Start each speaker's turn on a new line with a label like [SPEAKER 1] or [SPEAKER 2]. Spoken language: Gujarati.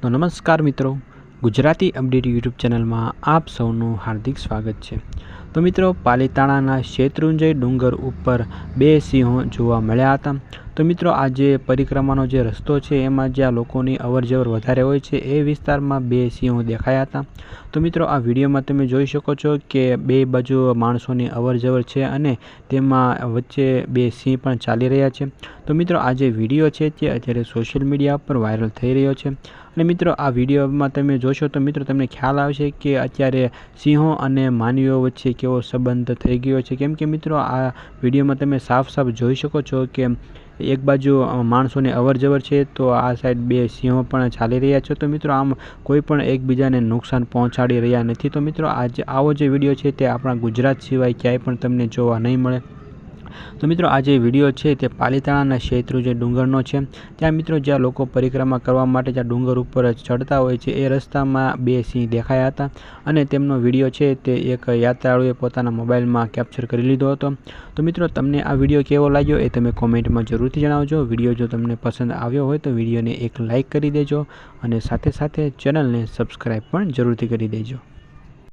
[SPEAKER 1] તો નમસ્કાર મિત્રો, ગુજરાતી અપડેટ યુટ્યુબ ચેનલમાં આપ સૌનું હાર્દિક સ્વાગત છે. તો મિત્રો, પાલીતાણાના શેત્રુંજય ડુંગર ઉપર બે સિંહો જોવા મળ્યા હતા. તો મિત્રો, આ જે પરિક્રમાનો જે રસ્તો છે, એમાં જ્યાં લોકોની અવરજવર વધારે હોય છે, એ વિસ્તારમાં બે સિંહો દેખાયા હતા. તો મિત્રો, આ વિડીયોમાં તમે જોઈ શકો છો કે બે બાજુ માણસોની અવરજવર છે અને તેમાં વચ્ચે બે સિંહ પણ ચાલી રહ્યા છે. તો મિત્રો, આ જે વીડિયો છે તે અત્યારે સોશિયલ મીડિયા પર વાયરલ થઈ રહ્યો છે. અને મિત્રો, આ વિડીયોમાં તમે જોશો તો મિત્રો તમને ખ્યાલ આવશે કે અત્યારે સિંહો અને માનવીઓ વચ્ચે કેવો સંબંધ થઈ ગયો છે. કેમ કે મિત્રો, આ વિડીયોમાં તમે સાફ સાફ જોઈ શકો છો કે એક બાજુ માણસોની અવર જવર છે તો આ સાઈડ બે સિંહો પણ ચાલી રહ્યા છે. તો મિત્રો, આમ કોઈ પણ એકબીજાને નુકસાન પહોંચાડી રહ્યા નથી. તો મિત્રો આજે આવો જે વીડિયો છે તે આપણા ગુજરાત સિવાય ક્યાંય પણ તમને જોવા નહીં મળે. તો મિત્રો, આ જે વીડિયો છે તે પાલિતાણાના ક્ષેત્ર જે ડુંગરનો છે, ત્યાં મિત્રો જ્યાં લોકો પરિક્રમા કરવા માટે જ્યાં ડુંગર ઉપર ચડતા હોય છે, એ રસ્તામાં બે સિંહ દેખાયા હતા અને તેમનો વીડિયો છે તે એક યાત્રાળુએ પોતાના મોબાઈલમાં કેપ્ચર કરી લીધો હતો. તો મિત્રો, તમને આ વીડિયો કેવો લાગ્યો એ તમે કોમેન્ટમાં જરૂરથી જણાવજો. વીડિયો જો તમને પસંદ આવ્યો હોય તો વિડીયોને એક લાઇક કરી દેજો અને સાથે સાથે ચેનલને સબસ્ક્રાઈબ પણ જરૂરથી કરી દેજો.